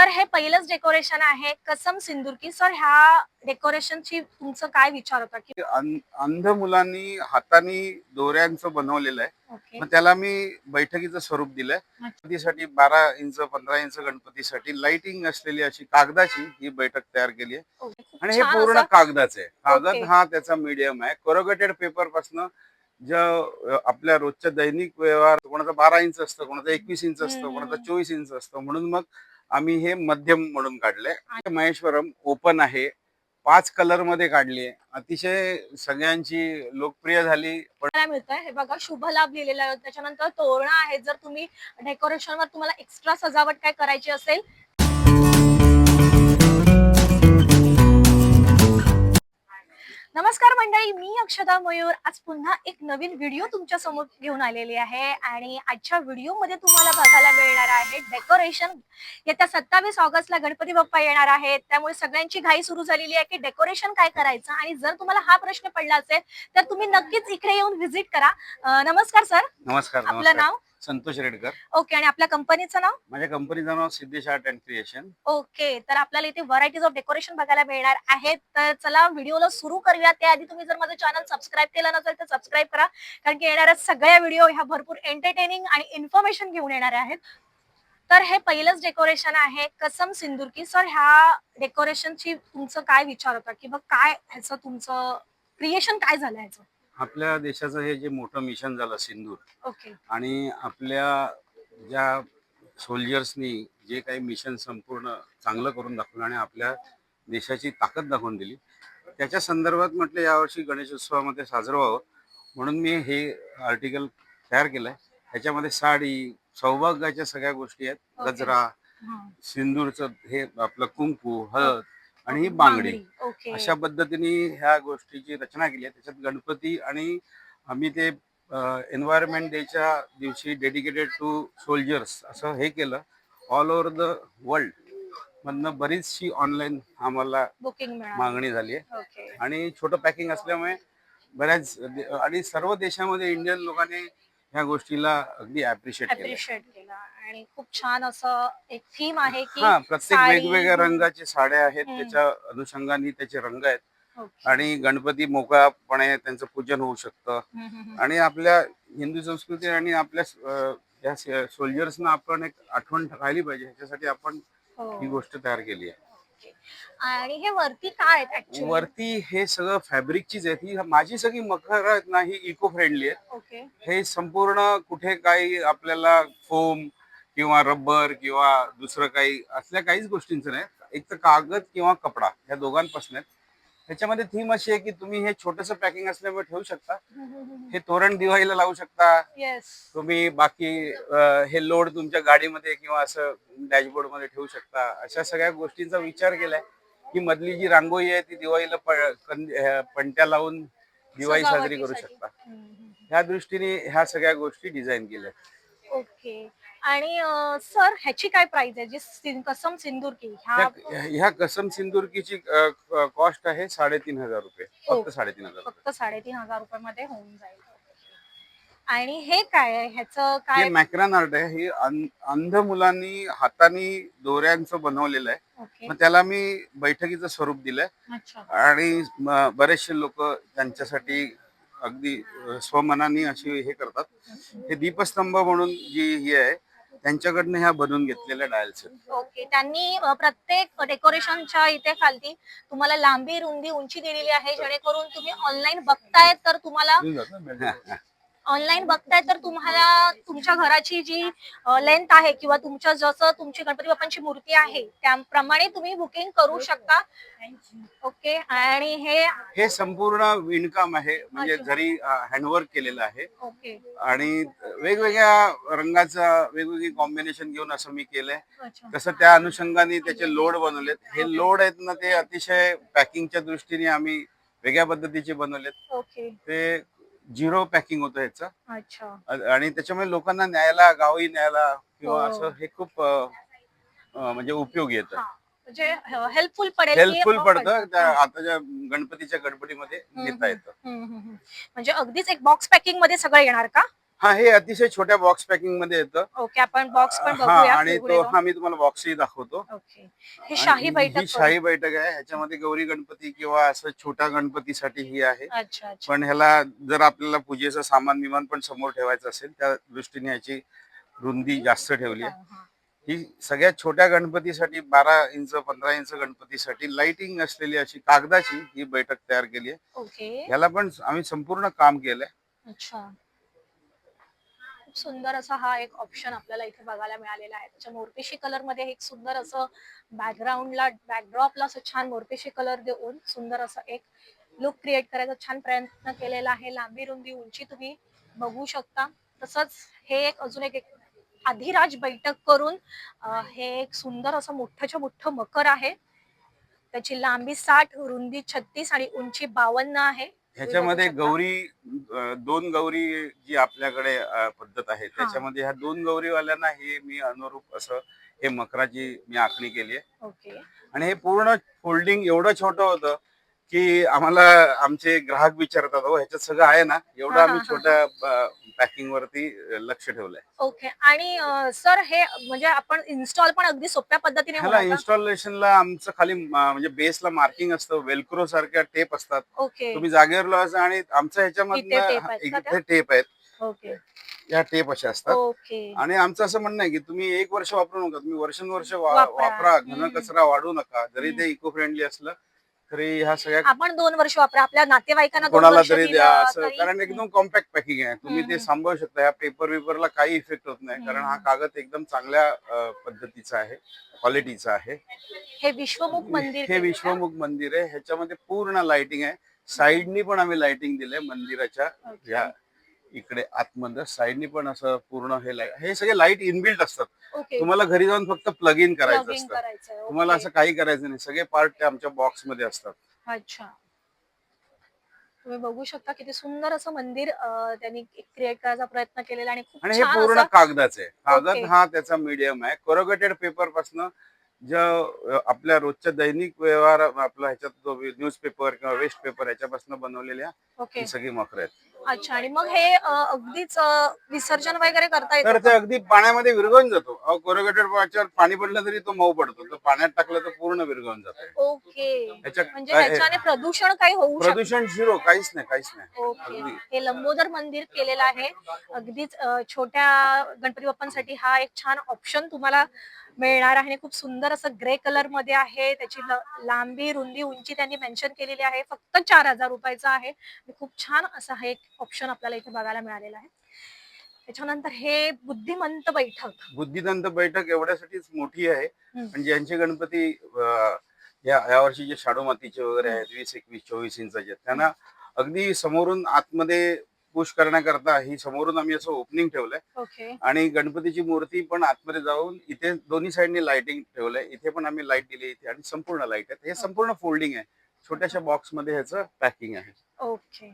तर हे पहिलंच डेकोरेशन आहे. कसम सिंदूरकी सर ह्या डेकोरेशनची तुमचं काय विचार होता की अं- अंध मुलांनी हाताने दोऱ्यांचं बनवलेलं आहे. ओके मग त्याला मी बैठकीचं स्वरूप दिलंय. अच्छा. गणपतीसाठी बारा इंच पंधरा इंच गणपतीसाठी लाइटिंग असलेली अशी कागदाची ही बैठक तयार केली आहे. ओके. खूप आणि हे छान पूर्ण असं- कागदाचं आहे. कागद. हा त्याचा मीडियम आहे. कोरोगेटेड पेपर पासन ज्या आपल्या रोजच्या दैनिक व्यवहार कोणाचा बारा इंच असतं कोणाचा एकवीस इंच असतं हम्म. कोणाचा चोवीस इंच असतं. म्हणून मग आम्ही हे मध्यम म्हणून काढलंय. महेश्वरम ओपन आहे. पाच कलरमध्ये काढली आहे अतिशय सगळ्यांची लोकप्रिय झाली. काय मिळतंय. हे बघा शुभ लाभ लिहिलेला आहे. त्याच्यानंतर तोरणा आहेत. जर तुम्ही डेकोरेशनवर तुम्हाला एक्स्ट्रा सजावट काय करायची असेल नमस्कार मंडळी मी अक्षता मयूर. आज पुन्हा एक नवीन व्हिडिओ तुमच्यासमोर घेऊन आलेली आहे आणि आजच्या व्हिडिओमध्ये तुम्हाला बघायला मिळणार आहे डेकोरेशन येत्या सत्तावीस ऑगस्टला गणपती बाप्पा येणार आहेत. त्यामुळे सगळ्यांची घाई सुरू झालेली आहे की डेकोरेशन काय करायचं? आणि जर तुम्हाला हा प्रश्न पडला असेल तर तुम्ही नक्कीच इकडे येऊन व्हिजिट करा. नमस्कार सर नमस्कार आपलं नाव? संतोष रेडकर. ओके आणि आपल्या कंपनीचं नाव? माझ्या कंपनीचं नाव Siddhesh art and creation. Okay तर आपल्याला इथे व्हरायटीज ऑफ डेकोरेशन बघायला मिळणार आहेत. तर चला व्हिडिओला सुरू करूया. त्याआधी तुम्ही जर माझं चॅनल सबस्क्राईब केलं नसेल तर सबस्क्राईब करा. कारण की येणाऱ्या सगळ्या व्हिडिओ ह्या भरपूर एंटरटेनिंग आणि इन्फॉर्मेशन घेऊन येणार आहेत. तर हे पहिलंच डेकोरेशन आहे. कसम सिंदूरकी. सर ह्या डेकोरेशनची तुमचं काय विचार होता? की बघ काय ह्याचं तुमचं क्रिएशन काय झालं ह्याचं? आपल्या देशाचं हे जे मोठं मिशन झालं सिंदूर ओके. आणि आपल्या ज्या सोल्जर्सनी जे काही मिशन संपूर्ण चांगलं करून दाखवलं आणि आपल्या देशाची ताकद दाखवून दिली त्याच्या संदर्भात म्हटलं यावर्षी गणेशोत्सवामध्ये साजरं व्हावं म्हणून मी हे आर्टिकल तयार केलंय. ह्याच्यामध्ये साडी सौभाग्याच्या सगळ्या गोष्टी आहेत. गजरा सिंदूरचं हे आपलं कुंकू हळद आणि ही बांगडी. ओके. अशा पद्धतीने ह्या गोष्टीची रचना केली आहे. त्याच्यात गणपती आणि आम्ही ते एन्व्हायरमेंट डेच्या दिवशी डेडिकेटेड टू सोल्जर्स असं हे केलं. ऑल ओव्हर द वर्ल्ड मधनं बरीचशी ऑनलाईन आम्हाला बुकिंग मागणी झाली आहे. आणि छोटं पॅकिंग असल्यामुळे बऱ्याच आणि सर्व देशामध्ये इंडियन लोकांनी ह्या गोष्टीला अगदी अप्रिशिएट केला आणि खूप छान असं एक थीम आहे की हा प्रत्येक साडी- वेगवेगळ्या रंगाच्या साड्या आहेत हम्म. त्याच्या अनुषंगाने त्याचे रंग आहेत. ओके. आणि गणपती मोकळापणे त्यांचं पूजन होऊ शकतं. हम्म, हम्म, हम्म. आणि आपल्या हिंदू संस्कृती आणि आपल्या अं, या सोल्जर्सना आपण एक आठवण राहिली पाहिजे. ह्याच्यासाठी आपण हो. ही गोष्ट तयार केली आहे. आणि हे वरती काय आहेत वरती हे सगळं फॅब्रिकचीच आहेत. ही माझी सगळी मखर आहेत ना ही इको फ्रेंडली आहेत. ओके. हे संपूर्ण कुठे काही आपल्याला फोम किंवा रबर किंवा दुसरं काही असल्या काहीच गोष्टींचं नाही. एक तर कागद किंवा कपडा या दोघांपासून आहेत. त्याच्यामध्ये थीम अशी आहे की तुम्ही हे छोटस पॅकिंग असल्यामुळे ठेवू शकता. हे तोरण दिवाळीला लावू शकता. तुम्ही बाकी हे लोड तुमच्या गाडीमध्ये किंवा असं डॅशबोर्डमध्ये ठेवू शकता. अशा सगळ्या गोष्टींचा विचार केलाय की मधली जी रांगोळी आहे ती दिवाळीला पणत्या लावून दिवाळी साजरी करू शकता. ह्या दृष्टीने ह्या सगळ्या गोष्टी डिझाईन केल्या ओके आणि सर ह्याची काय प्राइस आहे? जी सिं- कसम सिंदूर की ह्या ह्या ह्या कसम सिंदूरकीची कॉस्ट आहे साडेतीन हजार रुपये. हो. फक्त साडेतीन हजार रुपये. फक्त साडेतीन हजार रुपये मध्ये होऊन जाईल. आणि हे काय आहे? ह्याचं हे काय मॅक्रॅन आर्ट आहे. हे अं- अंध मुलांनी हाताने दोऱ्यांचं बनवलेलं आहे. ओके. मग त्याला मी बैठकीचं स्वरूप दिलंय. अच्छा. आणि म- बरेचसे लोक त्यांच्यासाठी अगदी अ, स्वमनाने अशी हे करतात. हे दीपस्तंभ म्हणून जी ही आहे त्यांच्याकडनं ह्या बनवून घेतलेल्या डायल्स आहेत. ओके त्यांनी अ, प्रत्येक डेकोरेशनच्या इथे खालती तुम्हाला लांबी रुंदी उंची दिलेली आहे जेणेकरून तुम्ही ऑनलाईन बघताय तर तुम्हाला ऑनलाईन बघताय तर तुम्हाला तुमच्या घराची जी लेंथ आहे किंवा तुमच्या जसं तुमची गणपती बाप्पांची मूर्ती आहे त्याप्रमाणे तुम्ही बुकिंग करू शकता. ओके आणि हे हे संपूर्ण विणकाम आहे म्हणजे. घरी हँडवर्क केलेलं आहे. ओके आणि वेगवेगळ्या रंगाचा वेगवेगळी कॉम्बिनेशन घेऊन असं मी केलंय. तसं त्या अनुषंगाने त्याचे लोड बनवलेत. हे लोड आहेत ना ते अतिशय पॅकिंगच्या दृष्टीने आम्ही वेगळ्या पद्धतीचे बनवलेत. ओके ते झिरो पॅकिंग होतं अच्छा. अ- आणि त्याच्यामुळे लोकांना न्यायला गावी न्यायला किंवा हो. असं हे खूप अ, अ, म्हणजे उपयोगी येतं. हा. म्हणजे हेल्पफुल पडेल की हेल्पफुल मग पडतं. त्या हा. आताच्या गणपतीच्या गणपतीमध्ये हम्म, घेता येतं. हम्म, हम्म, हम्म. म्हणजे अगदीच एक बॉक्स पॅकिंगमध्ये सगळं येणार का? हा हे अतिशय छोट्या बॉक्स पॅकिंगमध्ये येतं. ओके आपण बॉक्स पण हा बघूया आणि तो. हा मी तुम्हाला बॉक्सही दाखवतो. ओके. हे शाही आणि बैठक शाही बैठक आहे. ह्याच्यामध्ये गौरी गणपती किंवा असं छोट्या गणपतीसाठी ही आहे. करून. अच्छा अच्छा. पण ह्याला जर आपल्याला पूजेचं सामान विमान पण समोर ठेवायचं असेल त्या दृष्टीने ह्याची रुंदी जास्त ठेवली आहे. हा, हा. ही सगळ्यात छोट्या गणपतीसाठी बारा इंच पंधरा इंच गणपतीसाठी लाइटिंग असलेली अशी कागदाची ही बैठक तयार केली आहे. ओके. ह्याला पण आम्ही संपूर्ण काम केलंय. अच्छा. खूप सुंदर असा हा एक ऑप्शन आपल्याला इथे बघायला मिळालेला आहे. त्याच्या मोरपेशी कलरमध्ये एक सुंदर असं बॅकग्राऊंडला बॅकड्रॉपला असं छान मोरपेशी कलर देऊन सुंदर असं एक लुक क्रिएट करायचा छान प्रयत्न केलेला आहे. लांबी रुंदी उंची तुम्ही बघू शकता. तसंच हे एक अजून एक अधिराज बैठक करून हे एक सुंदर असं मोठंच्या मोठं मकर आहे. त्याची लांबी साठ रुंदी छत्तीस आणि उंची बावन्न आहे. ह्याच्यामध्ये. गौरी अं, दोन गौरी जी आपल्याकडे अं, पद्धत आहे त्याच्यामध्ये ह्या दोन गौरीवाल्यांना हे मी अनुरूप असं हे मकराची मी आखणी केली आहे. ओके. आणि हे पूर्ण फोल्डिंग एवढं छोटं होतं की आम्हाला आमचे ग्राहक विचारतात हो ह्याच्यात सगळं आहे ना? एवढं हा, आम्ही हा, छोट्या पॅकिंग वरती अं, लक्ष ठेवलंय. ओके. आणि सर हे म्हणजे आपण इन्स्टॉल पण अगदी सोप्या पद्धतीने ह्याला होणार का? इन्स्टॉलेशनला आमचं खाली म्हणजे बेसला मार्किंग असतं. वेलक्रो सारख्या टेप असतात. ओके. तुम्ही जागेवर लावायचं आणि आमच्या इथे tape ह्याच्यामधनं आहेत का त्या? इथे टेप आहेत. ओके. या टेप अशा असतात. ओके. आणि आमचं असं म्हणणं आहे की तुम्ही एक वर्ष वापरू नका. तुम्ही वर्षानुवर्ष वा- वापरा. वापरा. घन हम्म. कचरा वाढू नका. जरी. ते इको फ्रेंडली असलं तरी ह्या सगळ्या आपण दोन वर्ष वापरा आपल्या नातेवाईकांना दोन कोणाला वर्ष तरी दिलं द्या असं कारण एकदम कॉम्पॅक्ट पॅकिंग आहे. तुम्ही ते हम्म. सांभाळू शकता. ह्या पेपर वेपरला काही इफेक्ट होत नाही. कारण हा. कागद एकदम चांगल्या अं, पद्धतीचा आहे. क्वालिटीचा आहे. हे विश्वमुख मंदिर हे? विश्वमुख मंदिर आहे. ह्याच्यामध्ये पूर्ण लाइटिंग आहे. साईडनी पण आम्ही लाइटिंग दिलंय मंदिराच्या. ह्या इकडे आतमध्ये. साईडनी पण असं पूर्ण हे लाइट हे सगळे लाइट इनबिल्ट असतात. ओके तुम्हाला घरी जाऊन फक्त प्लग इन करायचं असतं. करायचंय, तुम्हाला ओके. असं काही करायचं नाही. सगळे पार्ट ते आमच्या बॉक्समध्ये असतात. अच्छा. तुम्ही बघू शकता किती सुंदर असं मंदिर अं, त्यांनी क्रिएट करायचा प्रयत्न केलेला आणि खूप आणि हे छान पूर्ण असं कागदाचं आहे. ओके. कागद हा त्याचा मीडियम आहे. कोरोगेटेड पेपर पासन ज्या आपल्या रोजच्या दैनिक व्यवहार आपला ह्याच्यात जो न्यूजपेपर किंवा वेस्ट पेपर ह्याच्यापासून बनवलेल्या ओके ही सगळी मकर आहेत. अच्छा आणि मग हे अं, अगदीच अं, विसर्जन वगैरे करता तर येतं ते का? अगदी पाण्यामध्ये विरघळून जातो. कोरोगेटेड पाच्यावर पाणी पडलं तरी तो मऊ पडतो. तर पाण्यात टाकलं तर पूर्ण विरघळून जातो. ओके. ह्याच्या- म्हणजे काय- ह्याच्याने प्रदूषण काही होऊ शकत? प्रदूषण झिरो काहीच नाही काहीच नाही. ओके. अगदी. हे लंबोदर मंदिर केलेलं आहे. अगदीच अं, छोट्या गणपती बाप्पांसाठी हा एक छान ऑप्शन तुम्हाला मिळणार आहे. खूप सुंदर असं ग्रे कलरमध्ये आहे. त्याची लांबी रुंदी उंची त्यांनी मेन्शन केलेली आहे. फक्त चार हजार रुपयाचा आहे. खूप छान असा हा एक ऑप्शन आपल्याला इथे बघायला मिळालेला आहे. त्याच्यानंतर हे बुद्धिमंत बैठक. बुद्धिदंत बैठक एवढ्यासाठीच मोठी आहे. हम्म. पण ज्यांचे गणपती या यावर्षी जे शाडू मातीचे वगैरे आहेत वीस एकवीस चोवीस इंचाचे त्यांना अगदी समोरून आतमध्ये पुश करण्याकरता ही समोरून आम्ही असं ओपनिंग ठेवलंय. आणि गणपतीची मूर्ती पण आतमध्ये जाऊन इथे दोन्ही साईडनी लाइटिंग ठेवलंय. इथे पण आम्ही लाइट दिली इथे आणि संपूर्ण लाइट आहेत हे संपूर्ण फोल्डिंग आहे. छोट्याशा बॉक्समध्ये ह्याचं पॅकिंग आहे. ओके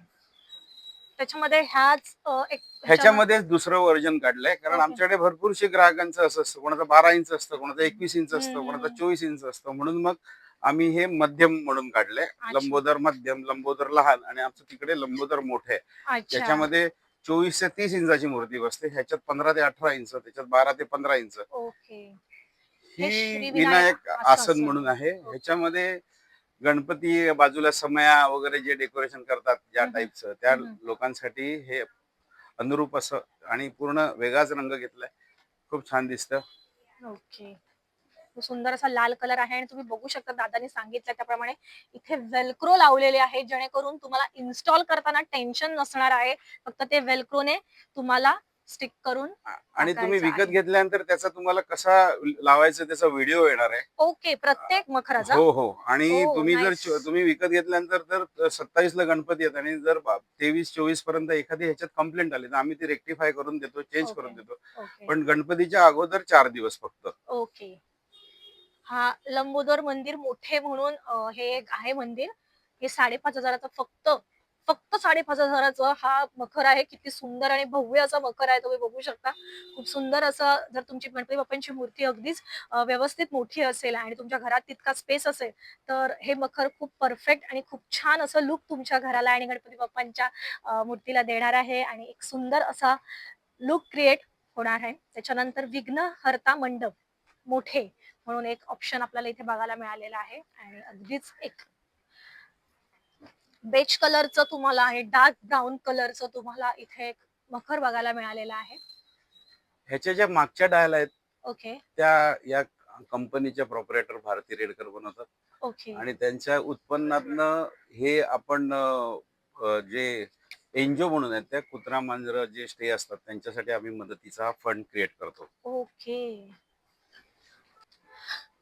त्याच्यामध्ये ह्याच अं, एक ह्याच्यामध्ये दुसरं वर्जन काढलंय. कारण. आमच्याकडे भरपूरशे ग्राहकांचं असं असतं. कोणाचं बारा इंच असतं कोणाचं एकवीस इंच असतं. कोणाचं चोवीस इंच असतं. म्हणून मग आम्ही हे मध्यम म्हणून अच्छा. लंबोदर मध्यम लंबोदर लहान आणि आमचं तिकडे लंबोदर मोठे त्याच्यामध्ये चोवीस ते तीस इंचाची मूर्ती बसते. ह्याच्यात पंधरा ते अठरा इंच त्याच्यात बारा ते पंधरा इंच. ओके. हे विनायक आसन. म्हणून आहे. ह्याच्यामध्ये गणपती बाजूला समया वगैरे जे डेकोरेशन करतात ज्या. टाईपचं त्या. लोकांसाठी हे अनुरूप असं आणि पूर्ण वेगळाच रंग घेतलाय. खूप छान दिसतं. ओके. सुंदर असा लाल कलर आहे आणि तुम्ही बघू शकता दादानी सांगितलं त्याप्रमाणे इथे वेलक्रो लावलेले आहे जेणेकरून तुम्हाला इन्स्टॉल करताना टेन्शन नसणार आहे. फक्त ते वेलक्रोने तुम्हाला स्टिक करून आणि तुम्ही विकत. घेतल्यानंतर त्याचा तुम्हाला कसा लावायचा त्याचा व्हिडिओ येणार आहे? ओके प्रत्येक मखराचा. हो हो. आणि Oh, तुम्ही जर तुम्ही विकत घेतल्यानंतर तर सत्तावीस ला गणपती येत आणि जर तेवीस चोवीसपर्यंत एखादी ह्याच्यात कंप्लेंट आली तर आम्ही ती रेक्टिफाय करून देतो चेंज. करून देतो. पण गणपतीच्या अगोदर चार दिवस फक्त. ओके हा लंबोदर मंदिर मोठे म्हणून हे एक आहे मंदिर. हे साडेपाच हजाराचं फक्त फक्त साडेपाच हजाराचं हा मखर आहे. किती सुंदर आणि भव्य असा मखर आहे. तुम्ही बघू शकता. खूप सुंदर असं जर तुमची गणपती बाप्पांची मूर्ती अगदीच व्यवस्थित मोठी असेल आणि तुमच्या घरात तितका स्पेस असेल तर हे मखर खूप परफेक्ट आणि खूप छान असं लुक तुमच्या घराला आणि गणपती बाप्पांच्या मूर्तीला देणार आहे. आणि एक सुंदर असा लुक क्रिएट होणार आहे. त्याच्यानंतर विघ्न हरता मंडप मोठे. म्हणून एक ऑप्शन आपल्याला इथे बघायला मिळालेला आहे. आणि अगदीच एक बेच कलरचं तुम्हाला आहे डार्क ब्राऊन कलरचं तुम्हाला इथे एक मखर बघायला मिळालेला आहे. ह्याच्या ज्या मागच्या डायल आहेत ओके त्या या कंपनीच्या प्रॉपरेटर भारती रेडकर बनवतात. ओके आणि त्यांच्या उत्पन्नातनं हे आपण अं, जे एनजीओ म्हणून आहेत त्या कुत्रा मांजर जे स्टे असतात त्यांच्यासाठी आम्ही मदतीचा फंड क्रिएट करतो. ओके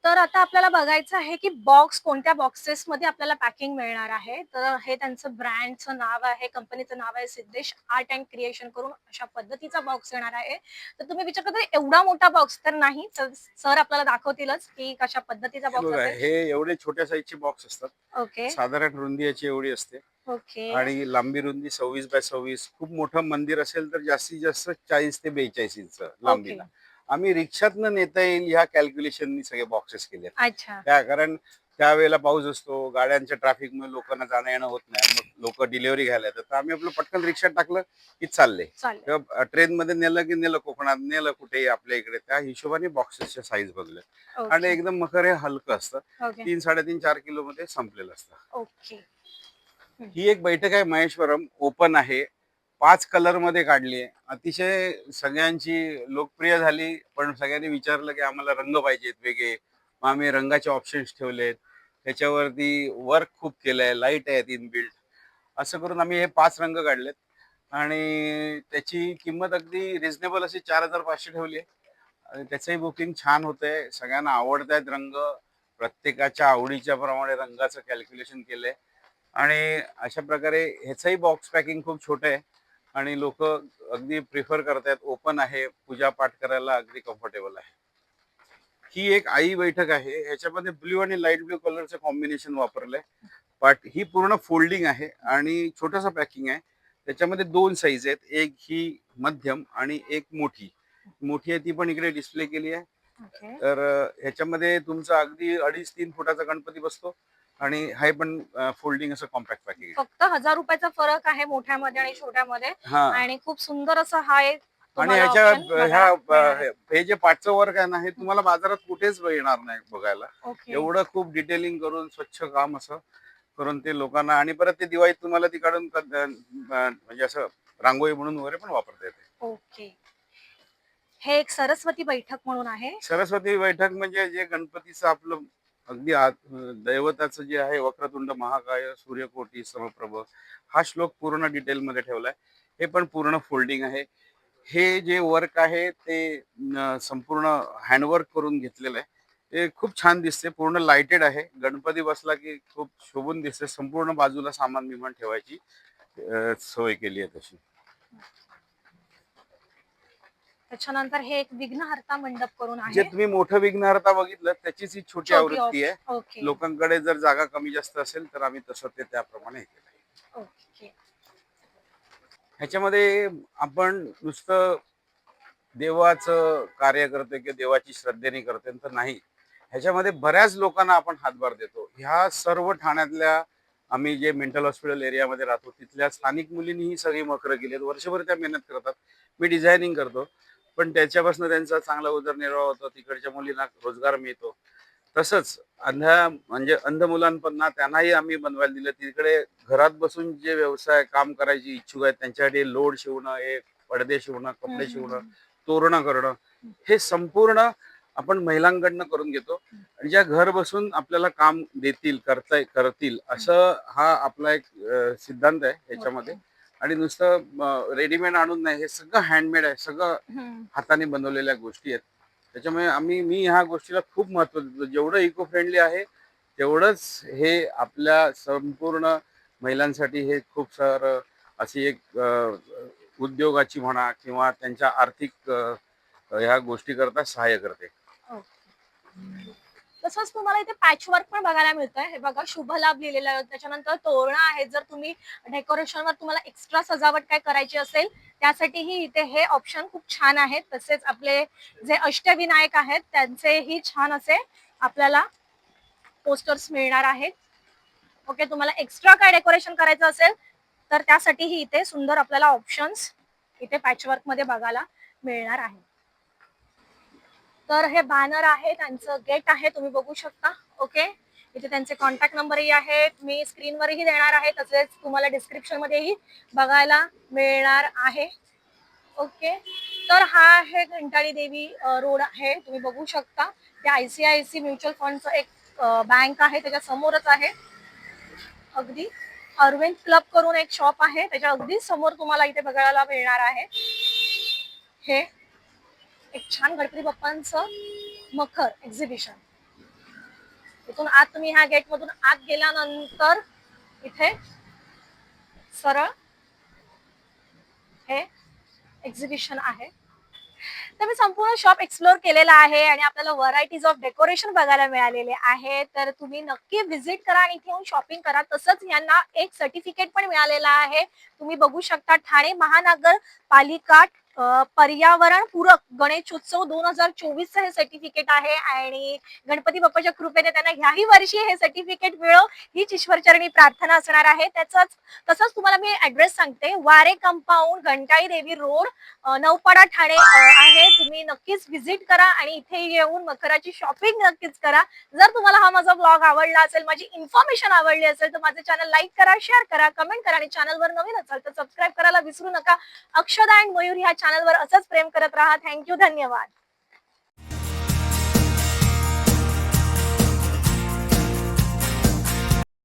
तर आता आपल्याला बघायचं आहे की बॉक्स कोणत्या बॉक्सेस मध्ये आपल्याला पॅकिंग मिळणार आहे? तर हे त्यांचं ब्रँडचं नाव आहे कंपनीचं नाव आहे सिद्धेश आर्ट अँड क्रिएशन करून अशा पद्धतीचा बॉक्स येणार आहे. तर तुम्ही विचार करता एवढा मोठा बॉक्स तर नाही सर आपल्याला दाखवतीलच की कशा पद्धतीचा बॉक्स हे एवढे छोट्या साईजचे बॉक्स असतात. ओके साधारण रुंदी याची एवढी असते. ओके आणि लांबी रुंदी सव्वीस बाय सव्वीस खूप मोठं मंदिर असेल तर जास्तीत जास्त चाळीस ते बेचाळीस इंच लांबीला. आम्ही रिक्षातनं नेता येईल ह्या कॅल्क्युलेशननी सगळे बॉक्सेस केले. अच्छा. त्या कारण त्यावेळेला पाऊस असतो गाड्यांच्या ट्रॅफिकमुळे लोकांना जाणं येणं होत नाही. मग लोक डिलिव्हरी घ्यायला येतात. तर आम्ही आपलं पटकन रिक्षात टाकलं की चालले चालेल किंवा ट्रेन मध्ये नेलं की नेलं कोकणात नेलं कुठेही आपल्या इकडे त्या हिशोबाने बॉक्सेसच्या साईज बघले आणि ओके एकदम मखर हे हलकं असतं. ओके तीन साडेतीन चार किलो मध्ये संपलेलं असतं. ओके ही एक बैठक आहे महेश्वरम. ओपन आहे. पाच कलरमध्ये काढली आहे. अतिशय सगळ्यांची लोकप्रिय झाली पण सगळ्यांनी विचारलं की आम्हाला रंग पाहिजेत वेगळे. मग आम्ही रंगाचे ऑप्शन्स ठेवलेत. त्याच्यावरती वर्क खूप केलं आहे लाइट आहेत इनबिल्ट असं करून आम्ही हे पाच रंग काढलेत. आणि त्याची किंमत अगदी रिझनेबल अशी चार हजार पाचशे ठेवली आहे. आणि त्याचंही बुकिंग छान होतंय. सगळ्यांना आवडत आहेत रंग. प्रत्येकाच्या आवडीच्या प्रमाणे रंगाचं कॅल्क्युलेशन केलंय. आणि अशा प्रकारे ह्याचंही बॉक्स पॅकिंग खूप छोटं आहे. आणि लोक अगदी प्रिफर करतायत ओपन आहे पूजा पाठ करायला अगदी कम्फर्टेबल आहे. ही एक आई बैठक आहे ह्याच्यामध्ये ब्ल्यू आणि लाइट ब्ल्यू कलरचं कॉम्बिनेशन वापरलंय. बट ही पूर्ण फोल्डिंग आहे आणि छोटंसं पॅकिंग आहे. त्याच्यामध्ये दोन साईज आहेत एक ही मध्यम आणि एक मोठी. मोठी आहे ती पण इकडे डिस्प्ले केली आहे. तर ह्याच्यामध्ये तुमचा अगदी अडीच तीन फुटाचा गणपती बसतो. आणि हा पण फोल्डिंग असं कॉम्पॅक्ट पॅकिंग आहे. फक्त हजार रुपयाचा फरक आहे मोठ्यामध्ये आणि छोट्यामध्ये. हा. आणि खूप सुंदर असं हा एक आणि तुम्हाला ह्याच्या option ह्या. हे जे पाठचं वर्क आहे ना हे तुम्हाला बाजारात कुठेच येणार नाही बघायला. ओके. एवढं खूप डिटेलिंग करून स्वच्छ काम असं करून ते लोकांना आणि परत ते दिवाळीत तुम्हाला ती काढून क- अं, म्हणजे असं रांगोळी म्हणून वगैरे पण वापरता येते. ओके. हे एक सरस्वती बैठक म्हणून आहे. सरस्वती बैठक म्हणजे जे गणपतीचं आपलं अगदी आत- दैवताचं जे आहे वक्रतुंड महाकाय सूर्यकोटी समप्रभ हा श्लोक पूर्ण डिटेल मध्ये ठेवलाय. हे पण पूर्ण फोल्डिंग आहे. हे जे वर्क आहे ते संपूर्ण हँडवर्क करून घेतलेलं आहे. ते खूप छान दिसते पूर्ण लाइटेड आहे. गणपती बसला की खूप शोभून दिसते. संपूर्ण बाजूला सामान विमान ठेवायची सोय केली आहे तशी. त्याच्यानंतर हे एक विघ्नहर्ता मंडप करून जे आहे. तुम्ही मोठं विघ्नहर्ता बघितलं त्याचीच ही छोटी छोटी आवृत्ती आहे. ओके. लोकांकडे जर जागा कमी जास्त असेल तर आम्ही तसं ते त्याप्रमाणे हे केलं. ओके. ह्याच्यामध्ये आपण नुसतं देवाचं कार्य करतोय किंवा देवाची श्रद्धेने करतोय तर नाही. ह्याच्यामध्ये बऱ्याच लोकांना आपण हातभार देतो. ह्या सर्व ठाण्यातल्या आम्ही जे मेंटल हॉस्पिटल एरियामध्ये राहतो तिथल्या स्थानिक मुलींनी ही सगळी मकरं केली आहेत. वर्षभर त्या मेहनत करतात. मी डिझायनिंग करतो. पण त्याच्यापासून त्यांचा चांगला उदरनिर्वाह होतो तिकडच्या मुलींना रोजगार मिळतो. तसंच अंधा म्हणजे अंध मुलांपणा त्यांनाही आम्ही बनवायला दिलं. तिकडे घरात बसून जे व्यवसाय काम करायची इच्छुक आहेत त्यांच्यासाठी लोड शिवणं हे पडदे शिवणं कपडे शिवणं तोरणं करणं हे संपूर्ण आपण महिलांकडनं करून घेतो. आणि ज्या घर बसून आपल्याला काम देतील करता करतील असं हा आपला एक सिद्धांत आहे याच्यामध्ये आणि नुसतं रेडीमेड आणून नाही हे सगळं हँडमेड आहे सगळं. हाताने बनवलेल्या गोष्टी आहेत. त्याच्यामुळे आम्ही मी ह्या गोष्टीला खूप महत्त्व देतो. जेवढं इको फ्रेंडली आहे तेवढंच हे आपल्या संपूर्ण महिलांसाठी हे खूप सारं अशी एक उद्योगाची म्हणा किंवा त्यांच्या आर्थिक ह्या गोष्टी करता सहाय्य करते. तसंच तुम्हाला इथे पॅचवर्क पण बघायला मिळतंय. हे बघा शुभ लाभ लिहिलेला आहे. त्याच्यानंतर तोरणं आहेत. जर तुम्ही डेकोरेशनवर तुम्हाला एक्स्ट्रा सजावट काय करायची असेल त्यासाठीही इथे हे ऑप्शन खूप छान आहेत. तसेच आपले जे अष्टविनायक आहेत त्यांचेही छान असे आपल्याला पोस्टर्स मिळणार आहेत. ओके तुम्हाला एक्स्ट्रा काय डेकोरेशन करायचं असेल तर त्यासाठीही इथे सुंदर आपल्याला ऑप्शन्स इथे पॅचवर्कमध्ये बघायला मिळणार आहे तर हे बॅनर आहे त्यांचं गेट आहे तुम्ही बघू शकता ओके इथे त्यांचे कॉन्टॅक्ट नंबरही आहेत. मी स्क्रीनवरही देणार आहे तसेच तुम्हाला डिस्क्रिप्शन मध्येही बघायला मिळणार आहे ओके तर हा आहे घंटाळी देवी रोड आहे तुम्ही बघू शकता. ते I C I C mutual फंडचं एक बँक आहे त्याच्या समोरच आहे. अगदी अरविंद क्लब करून एक शॉप आहे त्याच्या अगदी समोर तुम्हाला इथे बघायला मिळणार आहे. हे एक छान गणपती बाप्पांचं मखर एक्झिबिशन इथून आत तुम्ही ह्या गेट मधून आत गेल्यानंतर इथे सरळ हे एक्झिबिशन आहे. तर मी संपूर्ण शॉप एक्सप्लोअर केलेला आहे आणि आपल्याला व्हरायटीज ऑफ डेकोरेशन बघायला मिळालेले आहे. तर तुम्ही नक्की व्हिजिट करा आणि इथे येऊन शॉपिंग करा. तसंच यांना एक सर्टिफिकेट पण मिळालेलं आहे. तुम्ही बघू शकता ठाणे महानगर पालिका पर्यावरण पूरक गणेशोत्सव दोन हजार चोवीसचं हे सर्टिफिकेट आहे आणि गणपती बाप्पाच्या कृपेने त्यांना ह्याही वर्षी हे सर्टिफिकेट मिळो हीच ईश्वरचरणी प्रार्थना असणार आहे. त्याचाच तसंच तुम्हाला मी ऍड्रेस सांगते. वारे कंपाऊंड घंटाई देवी रोड नवपाडा नौपाडा ठाणे आहे. तुम्ही नक्कीच व्हिजिट करा आणि इथे येऊन मकराची शॉपिंग नक्कीच करा. जर तुम्हाला हा माझा ब्लॉग आवडला असेल माझी इन्फॉर्मेशन आवडली असेल तर माझं चॅनल लाईक करा शेअर करा कमेंट करा आणि चॅनलवर नवीन असाल तर सबस्क्राईब करायला विसरू नका. अक्षदा अँड मयूर ह्या चॅनलवर असंच प्रेम करत राहा. थँक्यू धन्यवाद.